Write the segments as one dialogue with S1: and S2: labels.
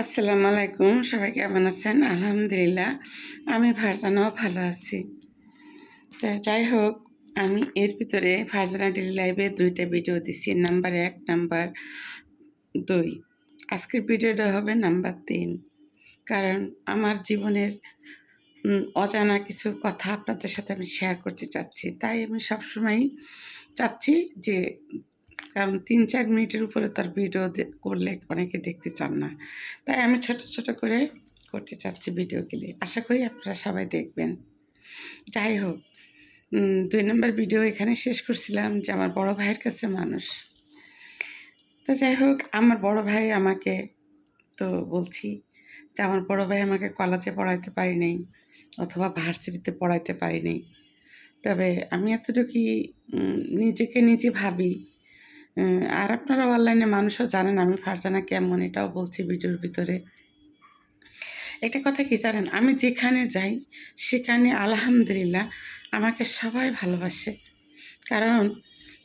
S1: আসসালামু আলাইকুম, সবাই কেমন আছেন? আলহামদুলিল্লাহ, আমি ফারজানাও ভালো আছি। তো যাই হোক, আমি এর ভিতরে ফারজানা ডেলি লাইভে দুইটা ভিডিও দিচ্ছি নাম্বার এক, নাম্বার দুই। আজকের ভিডিওটা হবে নাম্বার তিন। কারণ আমার জীবনের অজানা কিছু কথা আপনাদের সাথে আমি শেয়ার করতে চাচ্ছি। তাই আমি সবসময় চাচ্ছি যে কারণ তিন চার মিনিটের উপরে তার ভিডিও করলে অনেকে দেখতে চান না। তাই আমি ছোট ছোট করে করতে চাচ্ছি ভিডিও ভিডিওগুলি আশা করি আপনারা সবাই দেখবেন। যাই হোক দুই নম্বর ভিডিও এখানে শেষ করছিলাম যে আমার বড় ভাইয়ের কাছে মানুষ। তো যাই হোক, আমার বড় ভাই আমাকে তো বলছি যে আমার বড় ভাই আমাকে কলেজে পড়াইতে পারি নাই অথবা ভার্সিটিতে পড়াইতে পারি নাই। তবে আমি এতটুকুই নিজেকে নিজে ভাবি আর আপনারা অনলাইনে মানুষও জানেন আমি ফারজানা কেমন, এটাও বলছি ভিডিওর ভিতরে। একটা কথা কি জানেন? আমি যেখানে যাই, সেখানে আলহামদুলিল্লাহ আমাকে সবাই ভালোবাসে। কারণ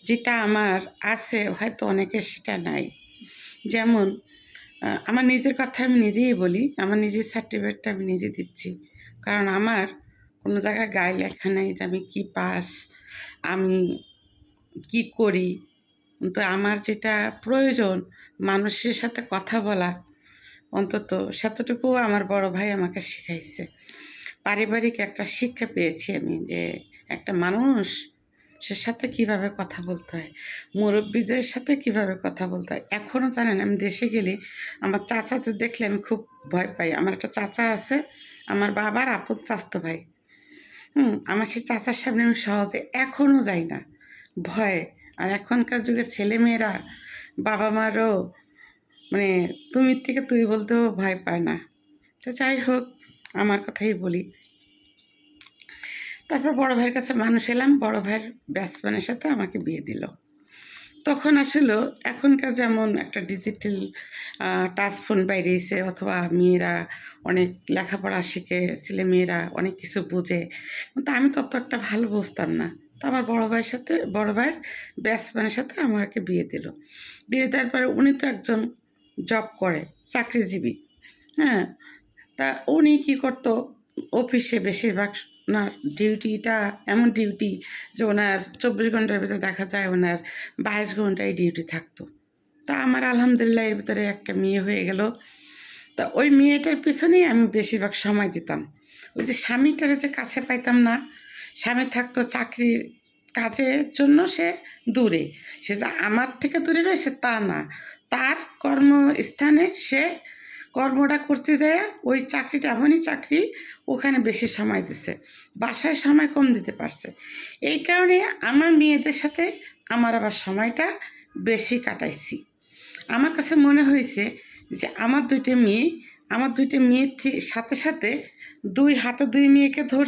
S1: যেটা আমার আছে, হয়তো অনেকের সেটা নাই। যেমন আমার নিজের কথা আমি নিজেই বলি, আমার নিজের সার্টিফিকেটটা আমি নিজে দিচ্ছি। কারণ আমার কোনো জায়গায় গায়ে লেখা নেই যে আমি কী পাস আমি কি করি। কিন্তু আমার যেটা প্রয়োজন, মানুষের সাথে কথা বলা, অন্তত সেতটুকু আমার বড় ভাই আমাকে শিখাইছে। পারিবারিক একটা শিক্ষা পেয়েছি আমি যে একটা মানুষ, সে সাথে কীভাবে কথা বলতে হয়, মুরব্বীদের সাথে কীভাবে কথা বলতে হয়। এখনও জানেন, আমি দেশে গেলে আমার চাচাদের দেখলে আমি খুব ভয় পাই। আমার একটা চাচা আছে, আমার বাবার আপন চাস্তো ভাই। হুম, আমার সেই চাচার সামনে আমি সহজে এখনও যাই না। ভয়ে আর এখনকার যুগের ছেলেমেয়েরা বাবা মারও মানে তুমি থেকে তুই বলতেও ভয় পায় না। তো যাই হোক, আমার কথাই বলি। তারপর বড় ভাইয়ের কাছে মানুষ এলাম, বড় ভাইয়ের ব্যাটসম্যানের সাথে আমাকে বিয়ে দিল। তখন আসলে এখনকার যেমন একটা ডিজিটাল টাচ ফোন বাইরেছে অথবা মেয়েরা অনেক লেখাপড়া শিখে ছেলে মেয়েরা অনেক কিছু বোঝে। কিন্তু আমি তত একটা ভালো বুঝতাম না। তো আমার বড় ভাইয়ের সাথে, বড় ভাইয়ের ব্যাটসম্যানের সাথে আমাকে বিয়ে দিল। বিয়ে দেওয়ার পরে উনি তো একজন জব করে, চাকরিজীবী। হ্যাঁ তা উনি কী করতো? অফিসে বেশিরভাগ ওনার ডিউটিটা এমন ডিউটি যে ওনার চব্বিশ ঘণ্টার ভিতরে দেখা যায় ওনার বাইশ ঘন্টায় ডিউটি থাকতো। তা আমার আলহামদুলিল্লাহ এর ভিতরে একটা মেয়ে হয়ে গেল। তা ওই মেয়েটার পিছনেই আমি বেশিরভাগ সময় দিতাম। ওই যে স্বামীটারে যে কাছে পাইতাম না স্বামী থাকতো চাকরির কাজের জন্য সে দূরে। সে যে আমার থেকে দূরে রয়েছে তা না। তার কর্মস্থানে সে কর্মটা করতে যায়, ওই চাকরিটা এমনই চাকরি ওখানে বেশি সময় দিচ্ছে বাসায় সময় কম দিতে পারছে। এই কারণে আমার মেয়েদের সাথে আমার আবার সময়টা বেশি কাটাইছি। আমার কাছে মনে হয়েছে যে আমার দুইটা মেয়ে, আমার দুইটা মেয়ের সাথে সাথে দুই হাতে দুই মেয়েকে ধরছে।